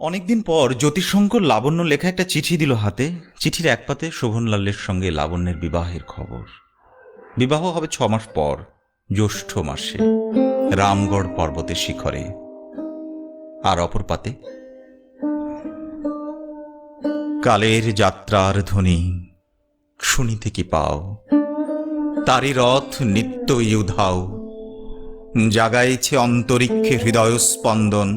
অনেকদিন পর জ্যোতিষঙ্কর লাবণ্য লেখা একটা চিঠি দিল হাতে। চিঠির এক পাতে শোভনলালের সঙ্গে লাবণ্যের বিবাহের খবর। বিবাহ হবে ছ মাস পর, জ্যৈষ্ঠ মাসে, রামগড় পর্বতের শিখরে। আর অপর পাতে, কালের যাত্রার ধ্বনি, শুনিতে কি পাও? তারি রথ নিত্যই উধাও, জাগাইছে অন্তরিক্ষে হৃদয় স্পন্দন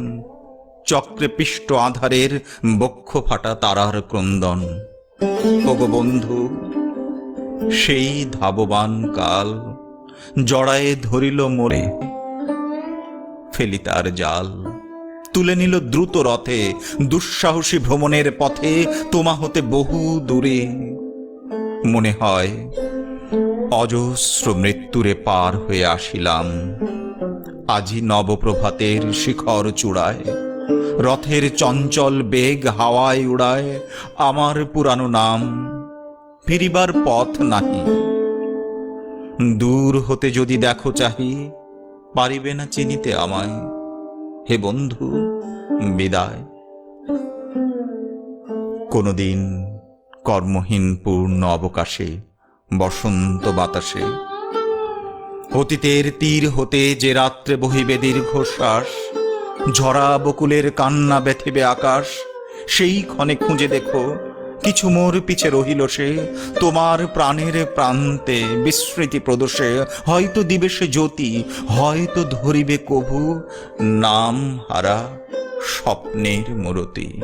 চক্রে পিষ্ট আধারের বক্ষ ফাটা তারার ক্রন্দন। ওগো বন্ধু, সেই ধাববান কাল জড়ায়ে ধরিল মোরে, ফেলি তার জাল। তুলে নিল দ্রুত রথে, দুঃসাহসী ভ্রমণের পথে তোমা হতে বহু দূরে। মনে হয়, অজস্র মৃত্যুরে পার হয়ে আসিলাম। আজি নবপ্রভাতের শিখর চূড়ায় রথের চঞ্চল বেগ হাওয়ায় উড়ায় আমার পুরানো নাম। ফিরিবার পথ নাহি। দূর হতে যদি দেখো চাহি, পারিবে না চিনিতে আমায়। হে বন্ধু, বিদায়। কোনদিন কর্মহীন পূর্ণ অবকাশে, বসন্ত বাতাসে। অতীতের তীর হতে যে রাত্রে বহিবে দীর্ঘশ্বাস ঝরা বকুলের কান্না ব্যথিবে আকাশ। সেই ক্ষণে খুঁজে দেখো, কিছু মোর পিছে রহিল সে। তোমার প্রাণের প্রান্তে বিস্মৃতি প্রদোষে হয়তো দিবে সে জ্যোতি, হয়তো ধরিবে কভু। নাম হারা স্বপ্নের মূরতি।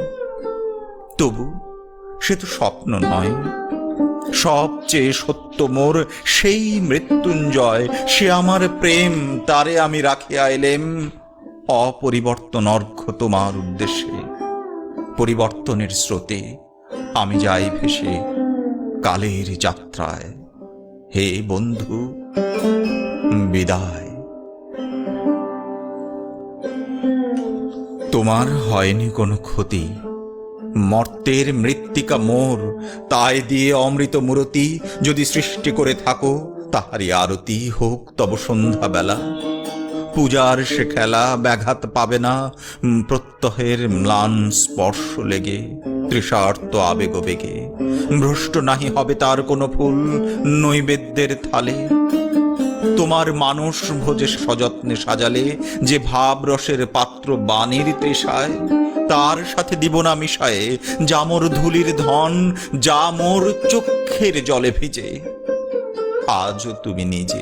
তবু সে তো স্বপ্ন নয়। সবচেয়ে সত্য মোর সেই মৃত্যুঞ্জয়। সে আমার প্রেম, তারে আমি রাখিয়া এলেম। অপরিবর্তন অর্ঘ্য তোমার উদ্দেশ্যে। পরিবর্তনের স্রোতে আমি যাই ভেসে কালের যাত্রায়। হে বন্ধু, বিদায়। তোমার হয়নি কোনো ক্ষতি। মর্তের মৃত্তিকা মোর, তাই দিয়ে অমৃত মূরতি যদি সৃষ্টি করে থাকো, তাহারই আরতি হোক তব সন্ধ্যা বেলা পূজার সে খেলা ব্যাঘাত পাবে না। প্রত্যহের ম্লান স্পর্শ লেগে, তৃষার্ত আবেগ বেগে। ভ্রষ্ট নাহি হবে তার কোনো ফুল নৈবেদ্যের থালে। তোমার মানুষ ভোজে সযত্নে সাজালে, যে ভাব রসের পাত্র বাণীর তৃষায়, তার সাথে দিব না মিশায়ে, জামর মোর ধুলির ধন যা মোর চক্ষের জলে ভিজে। আজও তুমি নিজে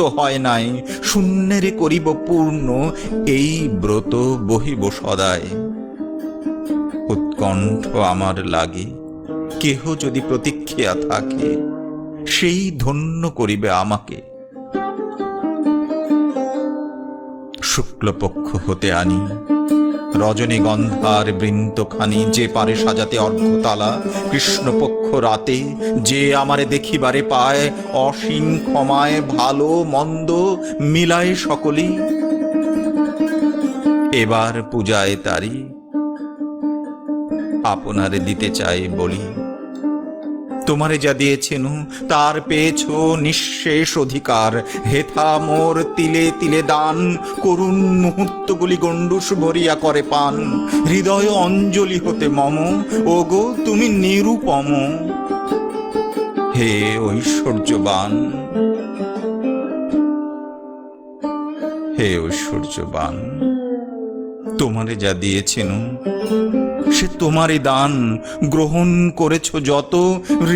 হয় নাই। শূন্যের করিব পূর্ণ, এই ব্রত বহিব সদায়। উৎকণ্ঠ আমার লাগে, কেহ যদি প্রতীক্ষিয়া থাকে, সেই ধন্য করিবে আমাকে। শুক্লপক্ষ হতে আনি রজনীগন্ধার বৃন্তখানি যে পারে সাজাতে অর্ঘ্যতালা, কৃষ্ণপক্ষ রাতে যে আমারে দেখিবারে পায়, অসীম ক্ষমায় ভালো মন্দ মিলায় সকলেই। এবার পূজায় তারি, আপনারে দিতে চাই বলি। তোমারে যা দিয়েছেন, তার পেয়েছ নিঃশেষ অধিকার। হেথা মোর তিলে তিলে দান, করুণ মুহূর্তগুলি গণ্ডুস ভরিয়া করে পান। হৃদয় অঞ্জলি হতে মম, ওগো তুমি নিরুপম। হে ঐশ্বর্যবান। হে ঐশ্বর্যবান। তোমারে যা দিয়েছেন সে তোমারই দান গ্রহণ করেছ যত,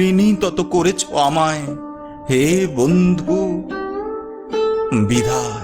ঋণী তত করেছ আমায়। হে বন্ধু বিধায়